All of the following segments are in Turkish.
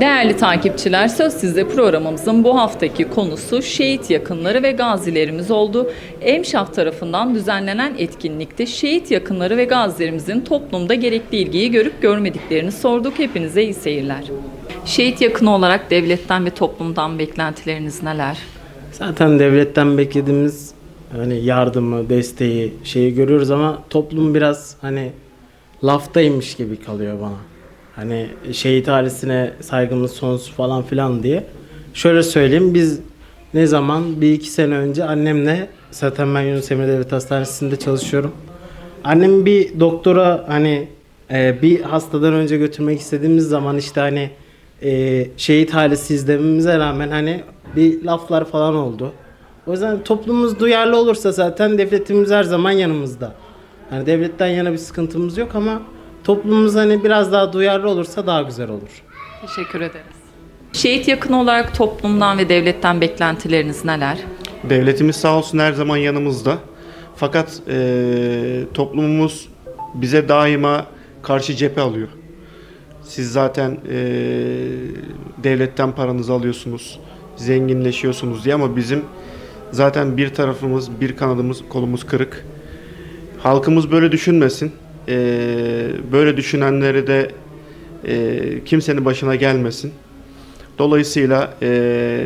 Değerli takipçiler, Söz Sizde programımızın bu haftaki konusu şehit yakınları ve gazilerimiz oldu. Emşah tarafından düzenlenen etkinlikte şehit yakınları ve gazilerimizin toplumda gerekli ilgiyi görüp görmediklerini sorduk. Hepinize iyi seyirler. Şehit yakını olarak devletten ve toplumdan beklentileriniz neler? Zaten devletten beklediğimiz hani yardımı, desteği, şeyi görüyoruz ama toplum biraz hani laftaymış gibi kalıyor bana. Hani şehit ailesine saygımız sonsuz falan filan diye. Şöyle söyleyeyim biz ne zaman bir iki sene önce annemle zaten ben Yunus Emre Devlet Hastanesi'nde çalışıyorum. Annemi bir doktora hani e, bir hastadan önce götürmek istediğimiz zaman işte hani e, şehit ailesi izlememize rağmen hani bir laflar falan oldu. O yüzden toplumumuz duyarlı olursa zaten devletimiz her zaman yanımızda. Hani devletten yana bir sıkıntımız yok ama toplumumuz hani biraz daha duyarlı olursa daha güzel olur. Teşekkür ederiz. Şehit yakını olarak toplumdan ve devletten beklentileriniz neler? Devletimiz sağ olsun her zaman yanımızda. Fakat eee, toplumumuz bize daima karşı cephe alıyor. Siz zaten eee, devletten paranızı alıyorsunuz, zenginleşiyorsunuz diye ama bizim zaten bir tarafımız, bir kanadımız, kolumuz kırık. Halkımız böyle düşünmesin. Eee, böyle düşünenleri de eee, kimsenin başına gelmesin. Dolayısıyla eee,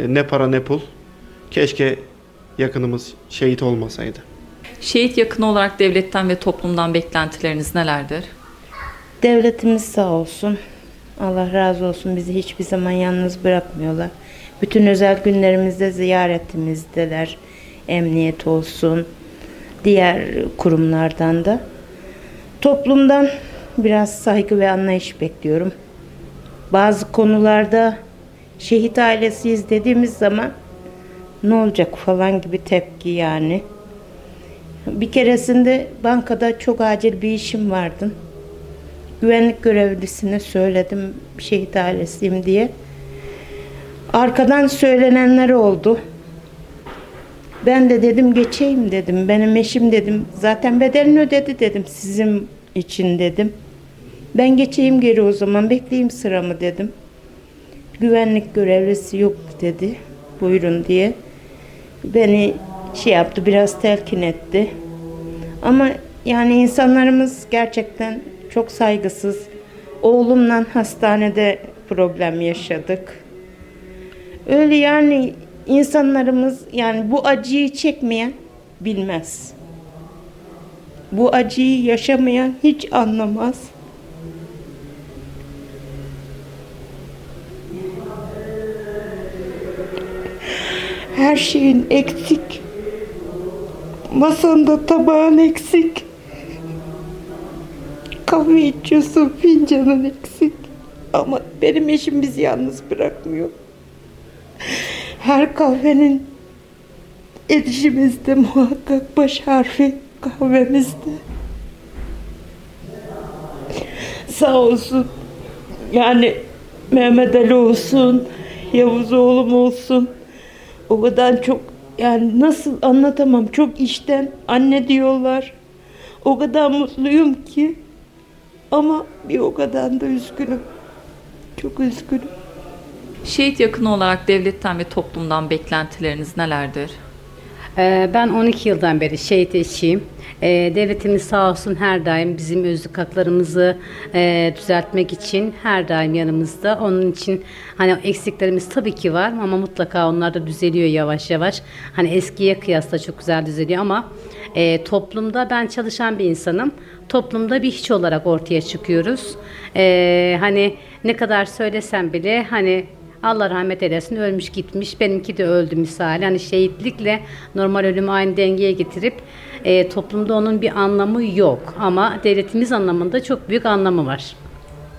ne para ne pul. Keşke yakınımız şehit olmasaydı. Şehit yakını olarak devletten ve toplumdan beklentileriniz nelerdir? Devletimiz sağ olsun. Allah razı olsun bizi hiçbir zaman yalnız bırakmıyorlar. Bütün özel günlerimizde ziyaretimizdeler. Emniyet olsun, diğer kurumlardan da. Toplumdan biraz saygı ve anlayış bekliyorum. Bazı konularda şehit ailesiyiz dediğimiz zaman ne olacak falan gibi tepki yani. Bir keresinde bankada çok acil bir işim vardı. Güvenlik görevlisine söyledim şehit ailesiyim diye. Arkadan söylenenler oldu. Ben de dedim geçeyim dedim. Benim eşim dedim. Zaten bedelini ödedi dedim sizin için dedim. Ben geçeyim geri o zaman bekleyeyim sıramı dedim. Güvenlik görevlisi yok dedi. Buyurun diye. Beni şey yaptı biraz telkin etti. Ama yani insanlarımız gerçekten çok saygısız. Oğlumla hastanede problem yaşadık. Öyle yani insanlarımız yani bu acıyı çekmeyen bilmez. Bu acıyı yaşamayan hiç anlamaz. Her şeyin eksik. Masanda tabağın eksik. Kahve içiyorsun fincanın eksik. Ama benim eşim bizi yalnız bırakmıyor. Her kahvenin edişimizde muhakkak baş harfi kahvemizde. Sağ olsun. Yani Mehmet Ali olsun, Yavuz oğlum olsun. O kadar çok yani nasıl anlatamam çok işten anne diyorlar. O kadar mutluyum ki ama bir o kadar da üzgünüm. Çok üzgünüm. Şehit yakını olarak devletten ve toplumdan beklentileriniz nelerdir? Ee, Ben 12 yıldan beri şehit eşiyim. Ee, Devletimiz sağ olsun her daim bizim özlük haklarımızı e, düzeltmek için her daim yanımızda. Onun için hani eksiklerimiz tabii ki var ama mutlaka onlar da düzeliyor yavaş yavaş. Hani eskiye kıyasla çok güzel düzeliyor ama e, toplumda ben çalışan bir insanım. Toplumda bir hiç olarak ortaya çıkıyoruz. Ee, hani ne kadar söylesem bile hani Allah rahmet eylesin ölmüş gitmiş benimki de öldü misali hani şehitlikle normal ölümü aynı dengeye getirip e, toplumda onun bir anlamı yok ama devletimiz anlamında çok büyük anlamı var.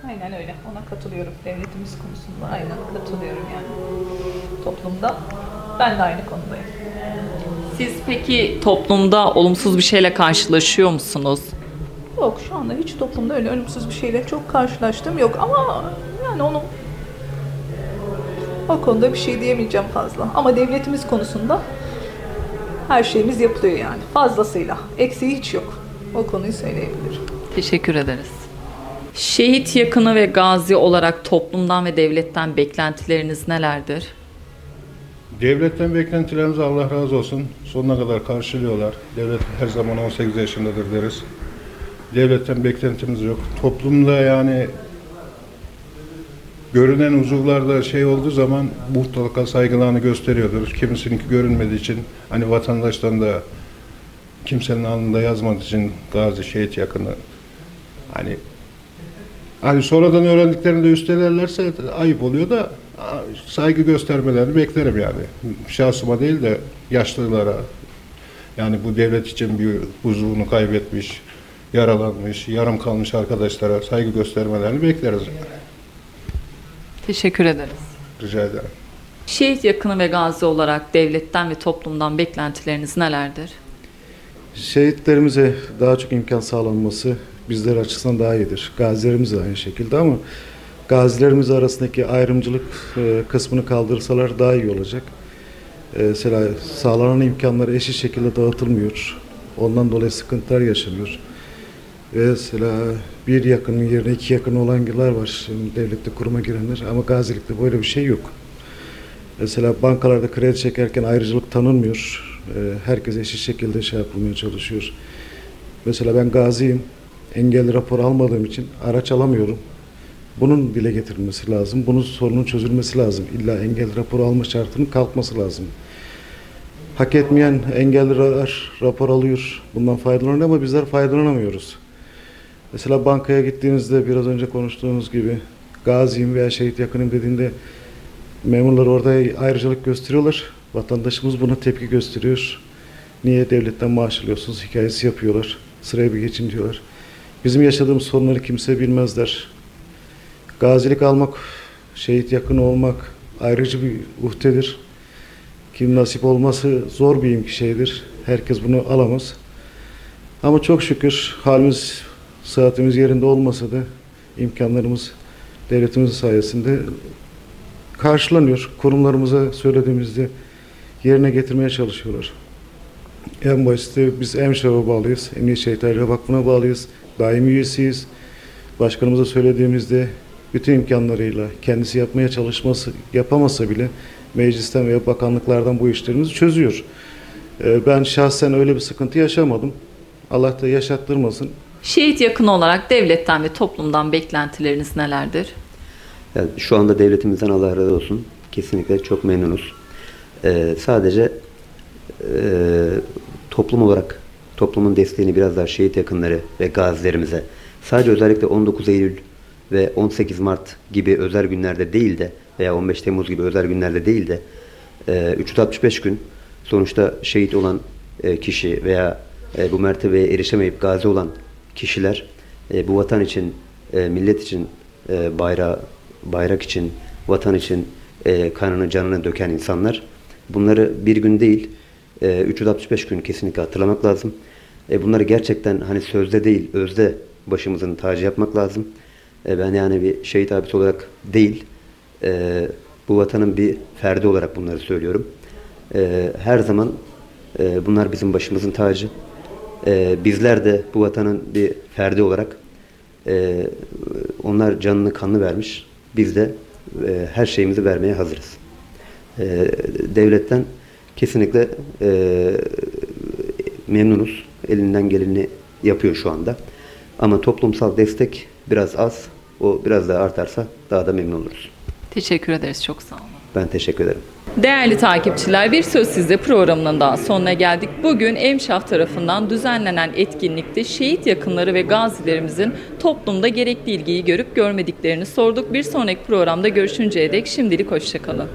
Aynen öyle. Ona katılıyorum. Devletimiz konusunda aynen katılıyorum yani. Toplumda ben de aynı konudayım. Siz peki toplumda olumsuz bir şeyle karşılaşıyor musunuz? Yok şu anda hiç toplumda öyle ölümsüz bir şeyle çok karşılaştım yok ama yani onu o konuda bir şey diyemeyeceğim fazla. Ama devletimiz konusunda her şeyimiz yapılıyor yani. Fazlasıyla. Eksiği hiç yok. O konuyu söyleyebilirim. Teşekkür ederiz. Şehit yakını ve gazi olarak toplumdan ve devletten beklentileriniz nelerdir? Devletten beklentilerimiz Allah razı olsun. Sonuna kadar karşılıyorlar. Devlet her zaman 18 yaşındadır deriz. Devletten beklentimiz yok. Toplumda yani görünen uzuvlarda şey olduğu zaman mutlaka saygılarını gösteriyordur. Kimisininki görünmediği için hani vatandaştan da kimsenin alnında yazmadığı için gazi şehit yakını hani Hani sonradan öğrendiklerini de üstelerlerse ayıp oluyor da saygı göstermelerini beklerim yani. Şahsıma değil de yaşlılara. Yani bu devlet için bir huzurunu kaybetmiş, yaralanmış, yarım kalmış arkadaşlara saygı göstermelerini bekleriz. Teşekkür ederiz. Rica ederim. Şehit yakını ve gazi olarak devletten ve toplumdan beklentileriniz nelerdir? Şehitlerimize daha çok imkan sağlanması bizler açısından daha iyidir. Gazilerimiz de aynı şekilde ama gazilerimiz arasındaki ayrımcılık e, kısmını kaldırsalar daha iyi olacak. E, Mesela sağlanan imkanlar eşit şekilde dağıtılmıyor. Ondan dolayı sıkıntılar yaşanıyor. Mesela bir yakının yerine iki yakın olan yıllar var. Şimdi devlette kuruma girenler ama gazilikte böyle bir şey yok. Mesela bankalarda kredi çekerken ayrıcalık tanınmıyor. Ee, Herkes eşit şekilde şey yapılmaya çalışıyor. Mesela ben gaziyim. Engelli rapor almadığım için araç alamıyorum. Bunun dile getirilmesi lazım. Bunun sorunun çözülmesi lazım. İlla engelli rapor alma şartının kalkması lazım. Hak etmeyen engelliler rapor alıyor. Bundan faydalanıyor ama bizler faydalanamıyoruz. Mesela bankaya gittiğinizde biraz önce konuştuğumuz gibi gaziyim veya şehit yakınım dediğinde Memurlar orada ayrıcalık gösteriyorlar. Vatandaşımız buna tepki gösteriyor. Niye devletten maaş alıyorsunuz hikayesi yapıyorlar. Sıraya bir geçin diyorlar. Bizim yaşadığımız sorunları kimse bilmezler. Gazilik almak, şehit yakını olmak ayrıcı bir uhdedir. Kim nasip olması zor bir şeydir. Herkes bunu alamaz. Ama çok şükür halimiz, saatimiz yerinde olmasa da imkanlarımız devletimizin sayesinde karşılanıyor. Kurumlarımıza söylediğimizde yerine getirmeye çalışıyorlar. En başta biz EMŞAV'a bağlıyız. Emniyet Şehit Aile Vakfı'na bağlıyız. Daimi üyesiyiz. Başkanımıza söylediğimizde bütün imkanlarıyla kendisi yapmaya çalışması yapamasa bile meclisten veya bakanlıklardan bu işlerimizi çözüyor. Ee, Ben şahsen öyle bir sıkıntı yaşamadım. Allah da yaşattırmasın. Şehit yakını olarak devletten ve toplumdan beklentileriniz nelerdir? Yani şu anda devletimizden Allah razı olsun. Kesinlikle çok memnunuz. Ee, sadece e, toplum olarak toplumun desteğini biraz daha şehit yakınları ve gazilerimize sadece özellikle 19 Eylül ve 18 Mart gibi özel günlerde değil de veya 15 Temmuz gibi özel günlerde değil de e, 365 gün sonuçta şehit olan e, kişi veya e, bu mertebeye erişemeyip gazi olan kişiler e, bu vatan için, e, millet için e, bayrağı bayrak için, vatan için e, kanını, canını döken insanlar. Bunları bir gün değil, e, 365 gün kesinlikle hatırlamak lazım. E, bunları gerçekten hani sözde değil, özde başımızın tacı yapmak lazım. E, ben yani bir şehit abisi olarak değil, e, bu vatanın bir ferdi olarak bunları söylüyorum. E, her zaman e, bunlar bizim başımızın tacı. E, bizler de bu vatanın bir ferdi olarak e, onlar canını kanını vermiş. Biz de e, her şeyimizi vermeye hazırız. E, devletten kesinlikle e, memnunuz. Elinden geleni yapıyor şu anda. Ama toplumsal destek biraz az. O biraz daha artarsa daha da memnun oluruz. Teşekkür ederiz. Çok sağ olun. Ben teşekkür ederim. Değerli takipçiler, Bir Söz Sizde programının daha sonuna geldik. Bugün Emşaf tarafından düzenlenen etkinlikte şehit yakınları ve gazilerimizin toplumda gerekli ilgiyi görüp görmediklerini sorduk. Bir sonraki programda görüşünceye dek şimdilik hoşçakalın.